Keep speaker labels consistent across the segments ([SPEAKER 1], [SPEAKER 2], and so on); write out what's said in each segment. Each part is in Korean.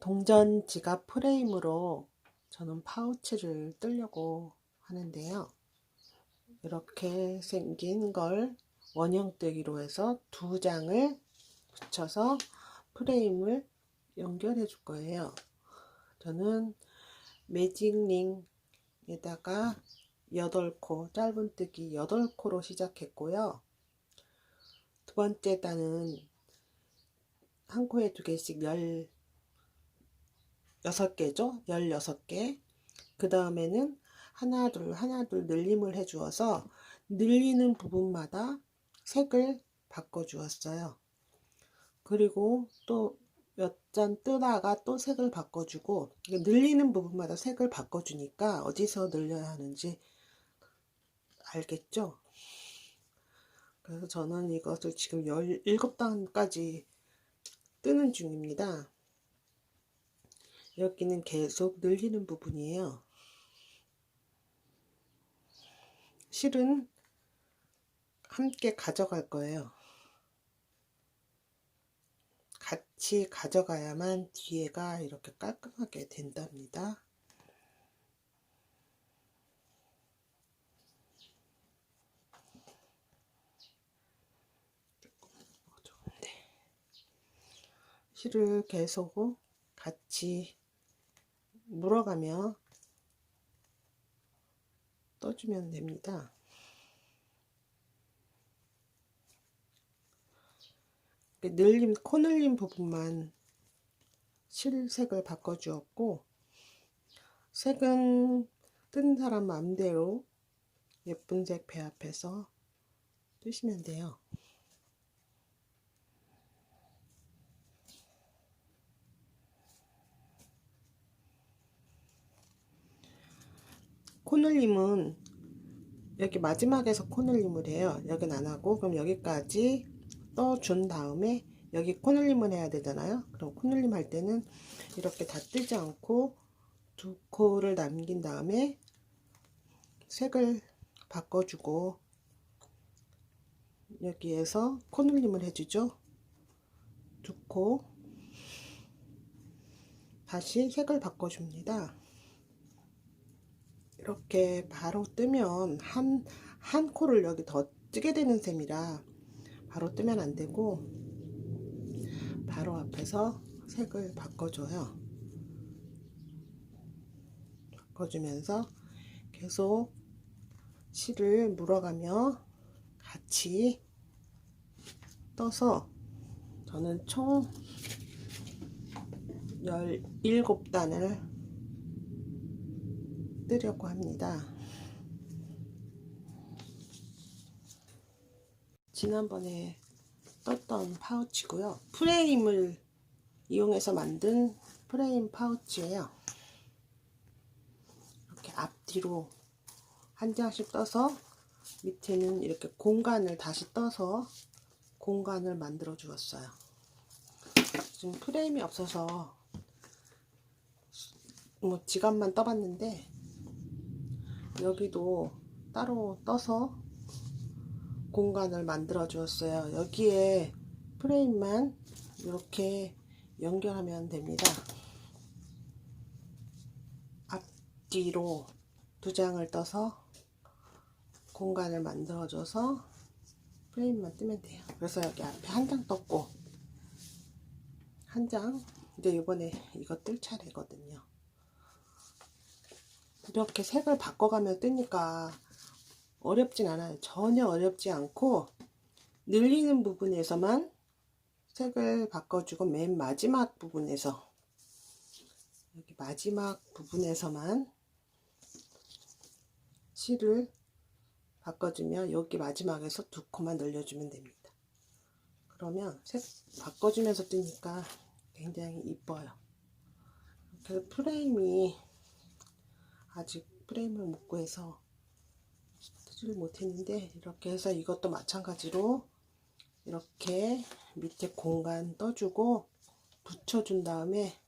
[SPEAKER 1] 동전 지갑 프레임으로 저는 파우치를 뜨려고 하는데요. 이렇게 생긴 걸 원형뜨기로 해서 두 장을 붙여서 프레임을 연결해 줄 거예요. 저는 매직링에다가 8코, 짧은뜨기 8코로 시작했고요. 두 번째 단은 한 코에 두 개씩 16개죠? 16개. 그 다음에는 하나, 둘, 하나, 둘 늘림을 해 주어서 늘리는 부분마다 색을 바꿔 주었어요. 그리고 또 몇 잔 뜨다가 또 색을 바꿔주고 늘리는 부분마다 색을 바꿔주니까 어디서 늘려야 하는지 알겠죠? 그래서 저는 이것을 지금 17단까지 뜨는 중입니다. 여기는 계속 늘리는 부분이에요. 실은 함께 가져갈 거예요. 같이 가져가야만 뒤에가 이렇게 깔끔하게 된답니다. 실을 계속 같이 물어가며 떠주면 됩니다. 늘림, 코 늘림 부분만 실색을 바꿔주었고 색은 뜬 사람 마음대로 예쁜 색 배합해서 뜨시면 돼요. 코늘림은 여기 마지막에서 코늘림을 해요. 여긴 안 하고 그럼 여기까지 떠준 다음에 여기 코늘림을 해야 되잖아요. 그럼 코늘림 할 때는 이렇게 다 뜨지 않고 두 코를 남긴 다음에 색을 바꿔주고 여기에서 코늘림을 해주죠. 두 코 다시 색을 바꿔줍니다. 이렇게 바로 뜨면 한, 한 코를 여기 더 뜨게 되는 셈이라 바로 뜨면 안 되고 바로 앞에서 색을 바꿔줘요. 바꿔주면서 계속 실을 물어가며 같이 떠서 저는 총 17단을 뜨려고 합니다. 지난번에 떴던 파우치고요. 프레임을 이용해서 만든 프레임 파우치예요. 이렇게 앞뒤로 한 장씩 떠서 밑에는 이렇게 공간을 다시 떠서 공간을 만들어 주었어요. 지금 프레임이 없어서 뭐 지갑만 떠봤는데 여기도 따로 떠서 공간을 만들어 주었어요. 여기에 프레임만 이렇게 연결하면 됩니다. 앞뒤로 두 장을 떠서 공간을 만들어 줘서 프레임만 뜨면 돼요. 그래서 여기 앞에 한 장 떴고 한 장 이제 이번에 이거 뜰 차례거든요. 이렇게 색을 바꿔가며 뜨니까 어렵진 않아요. 전혀 어렵지 않고 늘리는 부분에서만 색을 바꿔주고 맨 마지막 부분에서 여기 마지막 부분에서만 실을 바꿔주면 여기 마지막에서 두 코만 늘려주면 됩니다. 그러면 색 바꿔주면서 뜨니까 굉장히 이뻐요. 그 프레임이 아직 프레임을 못 구해서 뜨지를 못했는데 이렇게 해서 이것도 마찬가지로 이렇게 밑에 공간 떠주고 붙여준 다음에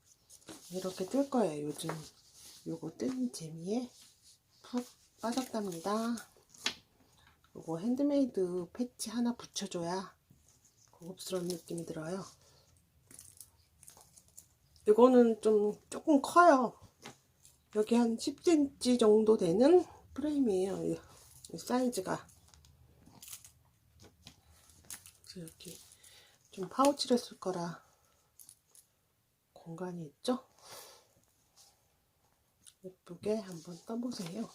[SPEAKER 1] 이렇게 뜰 거예요. 요즘 요거 뜨는 재미에 푹 빠졌답니다. 요거 핸드메이드 패치 하나 붙여줘야 고급스러운 느낌이 들어요. 이거는 좀 조금 커요. 여기 한 10cm 정도 되는 프레임이에요. 이- 이 사이즈가. 그래서 이렇게 좀 파우치를 쓸 거라 공간이 있죠? 예쁘게 한번 떠보세요.